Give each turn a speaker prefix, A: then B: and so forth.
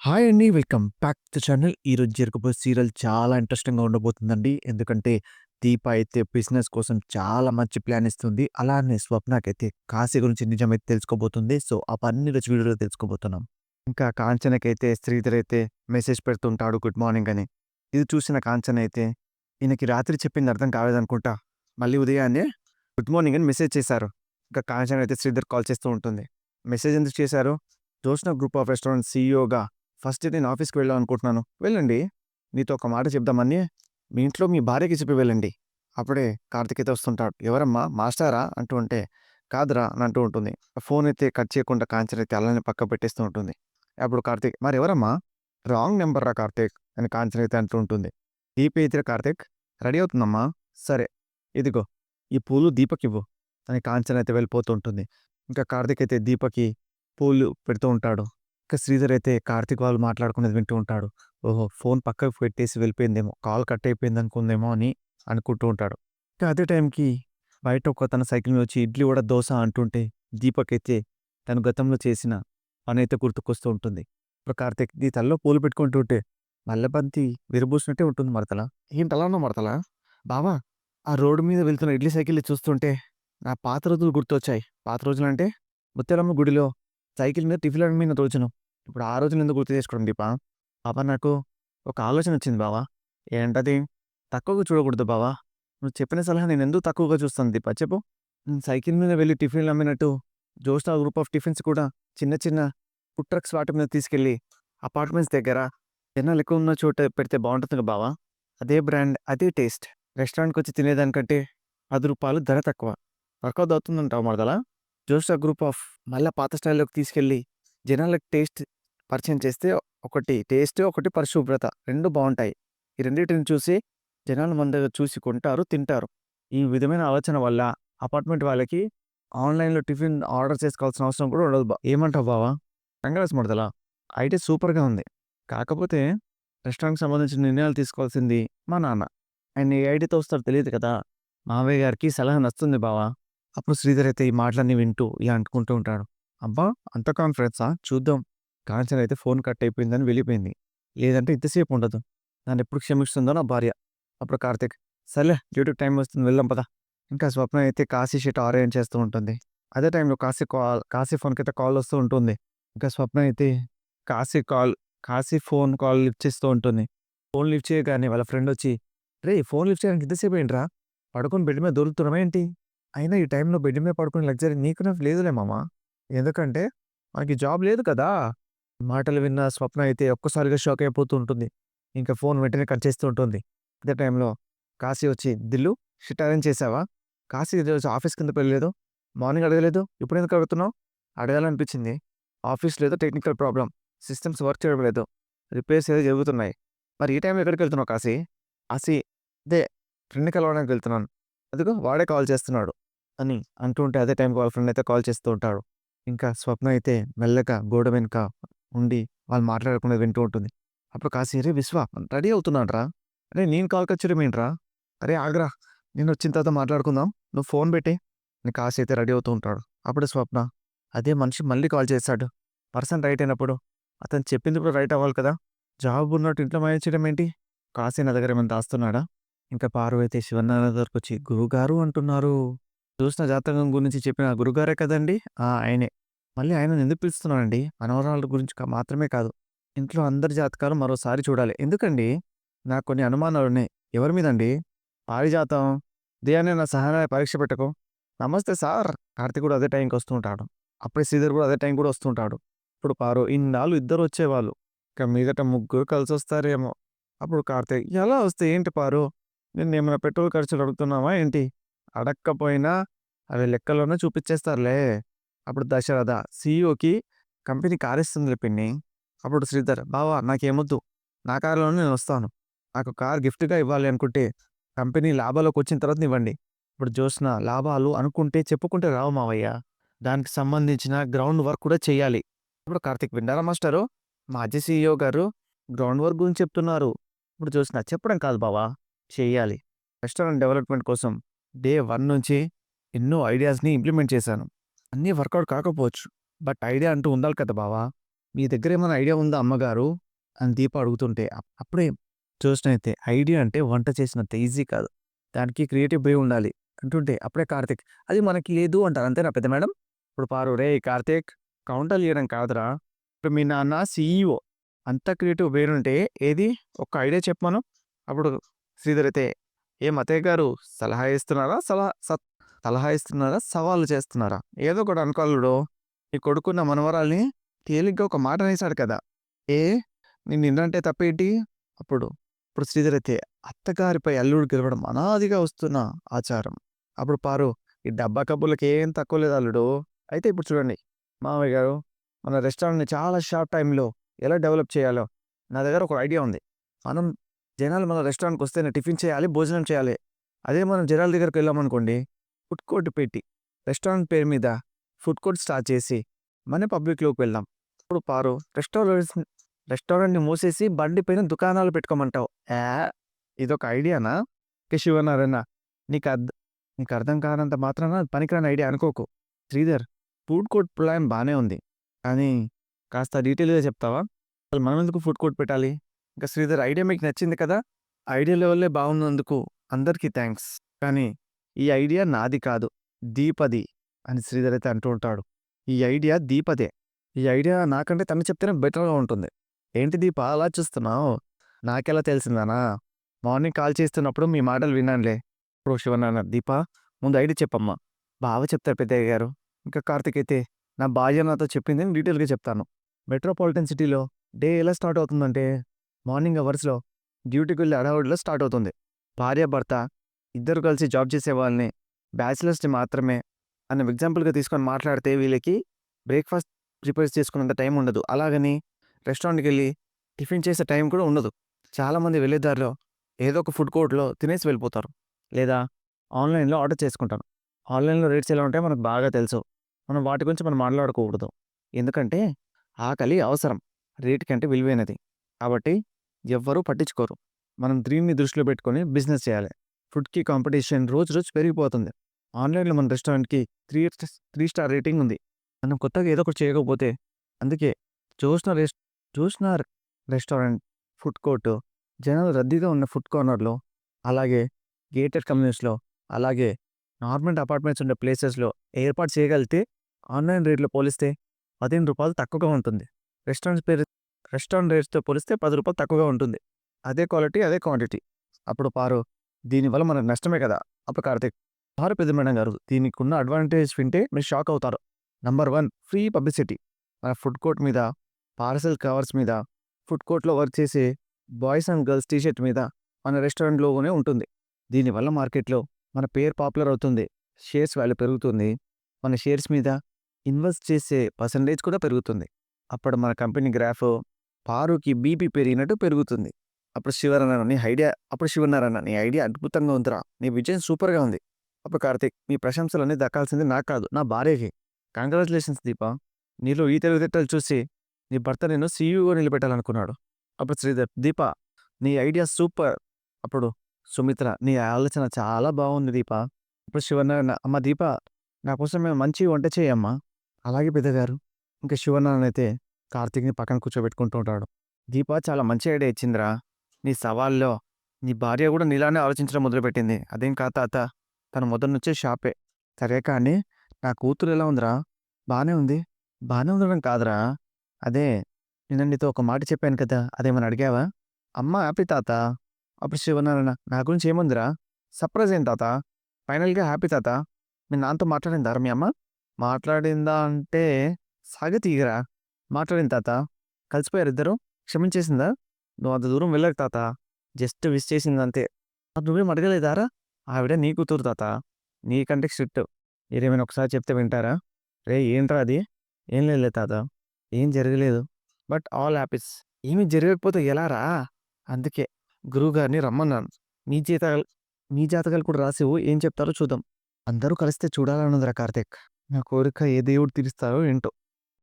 A: Hi అండి. Welcome back to channel. ఈరోజు జరగబోయే సీరియల్ చాలా ఇంట్రెస్టింగ్‌గా ఉండబోతుందండి. ఎందుకంటే దీప అయితే బిజినెస్ కోసం చాలా మంచి ప్లాన్ ఇస్తుంది. అలానే స్వప్నకైతే కాశీ గురించి నిజమైతే తెలుసుకోబోతుంది. సో, అవన్నీ రోజు వీడియోలో తెలుసుకోబోతున్నాం. ఇంకా కాంచనకైతే శ్రీధర్ అయితే మెసేజ్ పెడుతుంటాడు గుడ్ మార్నింగ్ అని. ఇది చూసిన కాంచన అయితే ఈయనకి రాత్రి చెప్పింది అర్థం కాలేదనుకుంటా. మళ్ళీ ఉదయాన్నే గుడ్ మార్నింగ్ అని మెసేజ్ చేశారు. ఇంకా కాంచన అయితే శ్రీధర్ కాల్ చేస్తూ ఉంటుంది. మెసేజ్ ఎందుకు చేశారు? జోష్న గ్రూప్ ఆఫ్ రెస్టారెంట్ సీఈఓగా ఫస్ట్ నేను ఆఫీస్‌కి వెళ్ళాం అనుకుంటున్నాను. వెళ్ళండి. మీతో ఒక మాట చెప్దామని మీ ఇంట్లో మీ భార్యకి చెప్పి వెళ్ళండి. అప్పుడే కార్తీక్ అయితే వస్తుంటాడు. ఎవరమ్మా మాస్టారా అంటూ ఉంటే కాదురా అని అంటూ ఉంటుంది. ఫోన్ అయితే కట్ చేయకుండా కాంచన అయితే అలానే పక్క పెట్టేస్తూ ఉంటుంది. అప్పుడు కార్తీక్ మరెవరమ్మా? రాంగ్ నెంబర్ రా కార్తీక్ అని కాంచన అయితే అంటూ ఉంటుంది. దీప అయితే కార్తీక్ రెడీ అవుతుందమ్మా. సరే ఇదిగో ఈ పూలు దీపకివ్వు అని కాంచన అయితే వెళ్ళిపోతూ ఉంటుంది. ఇంకా కార్తీక్ అయితే దీపకి పూలు పెడుతూ ఉంటాడు. ఇంకా శ్రీధర్ అయితే కార్తీక్ వాళ్ళు మాట్లాడుకునేది వింటూ ఉంటాడు. ఓహో! ఫోన్ పక్కకు పెట్టేసి వెళ్ళిపోయిందేమో. కాల్ కట్ అయిపోయింది అనుకుందేమో అని అనుకుంటూ ఉంటాడు. ఇంకా అదే టైంకి బయట ఒక తన సైకిల్ మీద వచ్చి ఇడ్లీ కూడా దోశ అంటుంటే దీపక్ అయితే తను గతంలో చేసిన పనైతే గుర్తుకొస్తూ ఉంటుంది. ఇప్పుడు కార్తీక్ నీ తలలో పూలు పెట్టుకుంటూ ఉంటే మల్లెబంతి విరబూసినట్టే ఉంటుంది మరతల ఏంటి అలా ఉన్నావు మరదలా? బావా ఆ రోడ్డు మీద వెళ్తున్న ఇడ్లీ సైకిల్ చూస్తుంటే నా పాత రోజులు గుర్తొచ్చాయి. పాత రోజులంటే ముత్యాలమ్మ గుడిలో సైకిల్ మీద టిఫిన్ మీద రోజును. ఇప్పుడు ఆ రోజులు ఎందుకు గుర్తు చేసుకోవడం దీపా? బావా నాకు ఒక ఆలోచన వచ్చింది బావా. ఏంటది? తక్కువగా చూడకూడదు బావా. నువ్వు చెప్పిన సలహా నేను ఎందుకు తక్కువగా చూస్తాను దీపా చెప్పు? సైకిల్ మీద వెళ్ళి టిఫిన్‌లు అమ్మినట్టు జోస్టా గ్రూప్ ఆఫ్ టిఫిన్స్ కూడా చిన్న చిన్న ఫుడ్ ట్రక్స్ వాటి మీద తీసుకెళ్ళి అపార్ట్మెంట్స్ దగ్గర జనాలు ఎక్కువ ఉన్న చోట పెడితే బాగుంటుంది బావా. అదే బ్రాండ్, అదే టేస్ట్. రెస్టారెంట్కి వచ్చి తినేదానికంటే పది రూపాయలు ధర తక్కువ. వర్కౌట్ అవుతుందంటావు మరదలా? జోస్టా గ్రూప్ ఆఫ్ మళ్ళీ పాత స్టైల్‌లోకి తీసుకెళ్ళి జనాలకి టేస్ట్ పరిచయం చేస్తే ఒకటి టేస్ట్, ఒకటి పరిశుభ్రత రెండు బాగుంటాయి ఈ రెండింటిని చూసి జనాలు మన దగ్గర చూసి కొంటారు, తింటారు. ఈ విధమైన ఆలోచన వల్ల అపార్ట్మెంట్ వాళ్ళకి ఆన్‌లైన్‌లో టిఫిన్ ఆర్డర్ చేసుకోవాల్సిన అవసరం కూడా ఉండదు బా ఏమంటావు బావా? కంగ్రాట్స్ మరదలా. ఐడియా సూపర్‌గా ఉంది. కాకపోతే రెస్టారెంట్‌కి సంబంధించిన నిర్ణయాలు తీసుకోవాల్సింది మా నాన్న. ఆయన ఏ ఐడితో వస్తారో తెలియదు కదా! మావయ్య గారికి సలహా నచ్చుతుంది బావా. అప్పుడు శ్రీధర్ అయితే ఈ మాటలన్నీ వింటూ ఇలా అనుకుంటూ ఉంటాడు. అబ్బా! అంత కాన్ఫిడెన్సా? చూద్దాం. కాంచన అయితే ఫోన్ కట్ అయిపోయిందని వెళ్ళిపోయింది. లేదంటే ఇంతసేపు ఉండదు. నన్నెప్పుడు క్షమిస్తుందో నా భార్య. అప్పుడు కార్తీక్ సర్లే డ్యూటీ టైం వస్తుంది వెళ్దాం పదా ఇంకా స్వప్న అయితే కాశీ షీట్ ఆరేంజ్ చేస్తూ ఉంటుంది. అదే టైంలో కాశీ కాల్ కాశీ ఫోన్‌కైతే కాల్ వస్తూ ఉంటుంది. ఇంకా స్వప్న అయితే Kashi call Kashi phone call lift చేస్తూ ఉంటుంది. ఫోన్ లిఫ్ట్ చేయగానే వాళ్ళ ఫ్రెండ్ వచ్చి రే ఫోన్ లిఫ్ట్ చేయడానికి ఇంతసేపు ఏంట్రా? పడుకొని బెడ్ మీద దొరుకుతున్నామేంటి అయినా ఈ టైంలో బెడ్ మీద పడుకునే లగ్జరీ నీకు నాకు లేదులే మామ. ఎందుకంటే మనకి జాబ్ లేదు కదా! మాటలు విన్న స్వప్న అయితే ఒక్కసారిగా షాక్ అయిపోతూ ఉంటుంది. ఇంకా ఫోన్ వెంటనే కట్ చేస్తూ ఉంటుంది. అదే టైంలో కాశీ వచ్చి దిల్లు షిట్ అరేంజ్ చేశావా? కాశీ ఈరోజు ఆఫీస్ కింద వెళ్ళలేదు? మార్నింగ్ అడగలేదు. ఇప్పుడెందుకు అడుగుతున్నావు? అడగాలనిపించింది. ఆఫీస్ లేదో టెక్నికల్ ప్రాబ్లం సిస్టమ్స్ వర్క్ చేయడం లేదు. రిపేర్స్ ఏదో జరుగుతున్నాయి. మరి ఈ టైంలో ఎక్కడికి వెళ్తున్నావు కాశీ? కాశీ అదే ఫ్రెండ్ కలవడానికి వెళ్తున్నాను. అందుకు వాడే కాల్ చేస్తున్నాడు అని అంటూ ఉంటే అదే టైంకి వాళ్ళ ఫ్రెండ్ అయితే కాల్ చేస్తూ ఉంటాడు. ఇంకా స్వప్న అయితే మెల్లగా గోడ వెనుక ఉండి వాళ్ళు మాట్లాడకుండా వింటూ ఉంటుంది. అప్పుడు కాశీ "అరే విశ్వ రెడీ అవుతున్నానురా. అరే నేను కాల్ కట్ అరే ఆగ్రా నేను వచ్చిన తర్వాత మాట్లాడుకుందాం. నువ్వు ఫోన్ పెట్టి అని కాశీ అయితే రెడీ అవుతూ ఉంటాడు. అప్పుడు స్వప్న అదే మనిషి మళ్ళీ కాల్ చేశాడు. పర్సన్ రైట్ అయినప్పుడు అతను చెప్పింది ఇప్పుడు రైట్ అవ్వాలి కదా! జాబ్ ఉన్నట్టు ఇంట్లో మాయించడం ఏంటి? కాశీ నా దగ్గర ఏమైనా దాస్తున్నాడా? ఇంకా పారు అయితే శివనారాయణ దగ్గరకొచ్చి గురువుగారు అంటున్నారు. చూసిన జాతకం గురించి చెప్పిన గురువుగారే కదండీ! ఆ! ఆయనే. మళ్ళీ ఆయనను ఎందుకు పిలుస్తున్నానండి? అనవరాల గురించి మాత్రమే కాదు. ఇంట్లో అందరి జాతకాలు మరోసారి చూడాలి. ఎందుకండి? నాకు కొన్ని అనుమానాలున్నాయి. ఎవరి మీదండి? పారిజాతం. ఉదయాన్నే నా సహాయ పరీక్ష పెట్టకు. నమస్తే సార్. కార్తీక్ కూడా అదే టైంకి వస్తుంటాడు అప్పుడే శ్రీధర్ కూడా అదే టైం కూడా వస్తుంటాడు ఇప్పుడు పారు ఇన్నాళ్ళు ఇద్దరు వచ్చేవాళ్ళు. ఇక మీదట ముగ్గురు కలిసి వస్తారేమో అప్పుడు కార్తీక్ ఎలా వస్తే ఏంటి పారు? నిన్నేమైనా పెట్రోల్ ఖర్చులు అడుగుతున్నావా ఏంటి? అడక్కపోయినా అవి లెక్కలోనే చూపిచ్చేస్తారులే. అప్పుడు దశరథ సీఈఓకి కంపెనీ కారిస్తుంది పిన్ని. అప్పుడు శ్రీధర్ బావా నాకేమొద్దు. నా కారులోనే నేను వస్తాను నాకు కార్ గిఫ్ట్‌గా ఇవ్వాలి అనుకుంటే కంపెనీ లాభాల్లోకొచ్చిన తర్వాత ఇవ్వండి. ఇప్పుడు జోష్న లాభాలు అనుకుంటే చెప్పుకుంటే రావు మావయ్య. దానికి సంబంధించిన గ్రౌండ్ వర్క్ కూడా చెయ్యాలి. ఇప్పుడు కార్తీక్ విన్నారా మాస్టారు? మాజీ సీఈఓ గారు గ్రౌండ్ వర్క్ గురించి చెప్తున్నారు. ఇప్పుడు చూసిన చెప్పడం కాదు బావా చెయ్యాలి. రెస్టారెంట్ డెవలప్‌మెంట్ కోసం డే వన్ నుంచి ఎన్నో ఐడియాస్‌ని ఇంప్లిమెంట్ చేశాను. అన్నీ వర్కౌట్ కాకపోవచ్చు. బట్ ఐడియా అంటూ ఉండాలి కదా బావా! మీ దగ్గర ఏమైనా ఐడియా ఉందా అమ్మగారు? అని దీప అడుగుతుంటే అప్పుడే చూసినైతే ఐడియా అంటే వంట చేసినంత ఈజీ కాదు. దానికి క్రియేటివ్ బే ఉండాలి అంటుంటే అప్పుడే కార్తిక్ అది మనకి లేదు అంటారు. అంతేనా పెద్ద మేడం? ఇప్పుడు పారు రే కార్తిక్ కౌంటర్ చేయడం కాదురా. ఇప్పుడు మీ నాన్న సీఈఓ. అంత క్రియేటివ్ బ్రెయిన్ ఉంటే ఏది? ఒక ఐడియా చెప్పమను? అప్పుడు శ్రీధర్ అయితే ఏం అత్తయ్య గారు సలహా ఇస్తున్నారా? సలహా స- సలహా ఇస్తున్నారా? సవాళ్ళు చేస్తున్నారా? ఏదో ఒకటి అనుకోవాలడు నీ కొడుకున్న మనవరాల్ని తేలిగ్గా ఒక మాట అనేసాడు కదా. ఏ? నేను నిన్నంటే తప్పేంటి? అప్పుడు ఇప్పుడు శ్రీధర్ అయితే అత్తగారిపై అల్లుడు గెలవడం అనాదిగా వస్తున్న ఆచారం. అప్పుడు పారు ఈ డబ్బా కబ్బులకి ఏం తక్కువ లేదు అల్లుడు. అయితే ఇప్పుడు చూడండి. మామయ్య గారు మన రెస్టారెంట్ని చాలా షార్ట్ టైంలో ఎలా డెవలప్ చేయాలో నా దగ్గర ఒక ఐడియా ఉంది. మనం జనాలు మన రెస్టారెంట్కి వస్తేనే టిఫిన్ చేయాలి భోజనం చేయాలి. అదే మనం జనాల దగ్గరికి వెళ్ళామనుకోండి ఫుడ్ కోర్ట్ పెట్టి రెస్టారెంట్ పేరు మీద ఫుడ్ కోర్ట్ స్టార్ట్ చేసి మన పబ్లిక్లోకి వెళ్దాం. ఇప్పుడు పారు రెస్టారెంట్ రెస్టారెంట్ని మూసేసి బండి పైన దుకాణాలు పెట్టుకోమంటావు. ఏ ఇదొక ఐడియానా? శివనారాయణ నీకు అర్థం నీకు అర్థం కానంత మాత్రాన పనికిరాని ఐడియా అనుకోకు. శ్రీధర్ ఫుడ్ కోర్ట్ ప్లాన్ బాగానే ఉంది. కానీ కాస్త డీటెయిల్గా చెప్తావా? అసలు మనం ఎందుకు ఫుడ్ కోర్ట్ పెట్టాలి? ఇంకా శ్రీధర్ ఐడియా మీకు నచ్చింది కదా! ఐడియా లెవెల్లే బాగున్నందుకు అందరికీ థ్యాంక్స్ కానీ ఈ ఐడియా నాది కాదు దీపది అని శ్రీధర్ అయితే అంటూ ఉంటాడు. ఈ ఐడియా దీపదే. ఈ ఐడియా నాకంటే తను చెప్తేనే బెటర్గా ఉంటుంది. ఏంటి దీప అలా చూస్తున్నావు? నాకెలా తెలిసిందానా? మార్నింగ్ కాల్ చేస్తున్నప్పుడు మీ మాటలు విన్నానులే. ఇప్పుడు శివనాన్న దీప ముందు ఐడియా చెప్పమ్మా. బాగా చెప్తారు పెద్దయ్య గారు. ఇంకా కార్తిక్ అయితే నా భార్య నాతో చెప్పింది డీటెయిల్గా చెప్తాను. మెట్రోపాలిటన్ సిటీలో డే ఎలా స్టార్ట్ అవుతుందంటే మార్నింగ్ అవర్స్లో డ్యూటీకి వెళ్ళే అడవుడిలో స్టార్ట్ అవుతుంది. భార్య భర్త ఇద్దరు కలిసి జాబ్ చేసే వాళ్ళని బ్యాచిలర్స్ని మాత్రమే అన్న ఎగ్జాంపుల్గా తీసుకొని మాట్లాడితే వీళ్ళకి బ్రేక్ఫాస్ట్ ప్రిపేర్ చేసుకున్నంత టైం ఉండదు. అలాగని రెస్టారెంట్కి వెళ్ళి టిఫిన్ చేసే టైం కూడా ఉండదు. చాలామంది వెళ్ళే దారిలో ఏదో ఒక ఫుడ్ కోర్ట్లో తినేసి వెళ్ళిపోతారు లేదా ఆన్లైన్లో ఆర్డర్ చేసుకుంటారు. ఆన్లైన్లో రేట్స్ ఎలా ఉంటాయో మనకు బాగా తెలుసు. మనం వాటి గురించి మనం మాట్లాడకూడదు ఎందుకంటే ఆకలి అవసరం. రేట్ కంటే విలువైనది. కాబట్టి ఎవ్వరూ పట్టించుకోరు. మనం దీన్ని దృష్టిలో పెట్టుకొని బిజినెస్ చేయాలి. ఫుడ్కి కాంపిటీషన్ రోజు రోజు పెరిగిపోతుంది. ఆన్లైన్లో మన రెస్టారెంట్కి త్రీ త్రీ స్టార్ రేటింగ్ ఉంది. మనం కొత్తగా ఏదో ఒకటి చేయకపోతే అందుకే చూసిన రెస్ చూసిన రెస్టారెంట్ ఫుడ్ కోర్టు జనాలు రద్దీగా ఉన్న ఫుడ్ కార్నర్లో అలాగే గేటెడ్ కమ్యూనిస్ట్లో అలాగే నార్మల్ అపార్ట్మెంట్స్ ఉండే ప్లేసెస్లో ఏర్పాటు చేయగలిగితే ఆన్లైన్ రేట్లో పోలిస్తే పదిహేను రూపాయలు తక్కువగా ఉంటుంది. రెస్టారెంట్స్ పేరు రెస్టారెంట్ రేట్స్తో పోలిస్తే పది రూపాయలు తక్కువగా ఉంటుంది. అదే క్వాలిటీ అదే క్వాంటిటీ. అప్పుడు పారు దీనివల్ల మనకు నష్టమే కదా! అప్పుడు కార్తీక్ పారు పెద్దమేడం గారు దీనికి ఉన్న అడ్వాంటేజ్ వింటే మీరు షాక్ అవుతారు. Number one free publicity. మన ఫుడ్ కోర్ట్ మీద పార్సల్ కవర్స్ మీద ఫుడ్ కోర్ట్లో వర్క్ చేసే boys and girls t shirt మీద మన రెస్టారెంట్లోనే ఉంటుంది. దీనివల్ల మార్కెట్లో మన పేరు పాపులర్ అవుతుంది షేర్స్ వాల్యూ పెరుగుతుంది మన షేర్స్ మీద ఇన్వెస్ట్ చేసే పర్సంటేజ్ కూడా పెరుగుతుంది. అప్పుడు మన కంపెనీ గ్రాఫ్ పారుకి బీపీ పెరిగినట్టు పెరుగుతుంది. అప్పుడు శివనారాయణ నీ ఐడియా అప్పుడు శివనారాయణ నీ ఐడియా అద్భుతంగా ఉందిరా. నీ విజయం సూపర్గా ఉంది. అప్పుడు కార్తిక్ మీ ప్రశంసలన్నీ దక్కాల్సింది నాకు కాదు నా భార్యకి. కంగ్రాచులేషన్స్ దీప. నీలో ఈ తెలివితేటలు చూసి నీ భర్త నేను సీఈఓ నిలబెట్టాలనుకున్నాడు. అప్పుడు శ్రీధర్ దీప నీ ఐడియా సూపర్. అప్పుడు సుమిత్ర నీ ఆలోచన చాలా బాగుంది దీప. ఇప్పుడు శివనారాయణ అమ్మ దీప నా కోసం మేము మంచి వంట చేయమ్మా. అలాగే పెద్దగారు ఇంకా శివనారాయణ అయితే కార్తీక్ని పక్కన కూర్చోబెట్టుకుంటూ ఉంటాడు. దీప చాలా మంచి ఐడియా ఇచ్చిందిరా. నీ సవాల్లో నీ భార్య కూడా నీలానే ఆలోచించడం మొదలుపెట్టింది. అదేం కా తాత. తను మొదటి నుంచే షాపే. సరే కానీ నా కూతురు ఎలా ఉందిరా? బాగానే ఉంది. బాగానే ఉండడం కాదురా. అదే నేను నీతో ఒక మాట చెప్పాను కదా అదేమని అడిగావా? అమ్మ హ్యాపీ తాత. అప్పుడు శివనారాయణ నా గురించి ఏముందిరా? సర్ప్రైజ్ అయింది తాత? ఫైనల్గా హ్యాపీ తాత. మీ నాన్నతో మాట్లాడిందా మీ అమ్మ? మాట్లాడిందా అంటే సాగతీయరా. మాట్లాడింది తాత. కలిసిపోయారు ఇద్దరు. క్షమించేసిందా? నువ్వు అంత దూరం వెళ్ళకు తాత. జస్ట్ విష్ చేసింది అంతే అది నువ్వేం అడగలేదారా ఆవిడ నీ కూతురు తాత. నీకంటే స్ట్రిక్ట్. మీరేమైనా ఒకసారి చెప్తే వింటారా? రే ఏంట్రా అది? ఏం లేదు తాత. ఏం జరగలేదు. But all happies. ఏమీ జరగకపోతే ఎలా రా? అందుకే గురువుగారిని రమ్మన్నాను. మీ జీతాలు మీ జాతకాలు కూడా రాసివు ఏం చెప్తారో చూద్దాం. అందరూ కలిస్తే చూడాలన్నదిరా కార్తీక్. నా కోరిక ఏ దేవుడు తీరుస్తారో ఏంటో.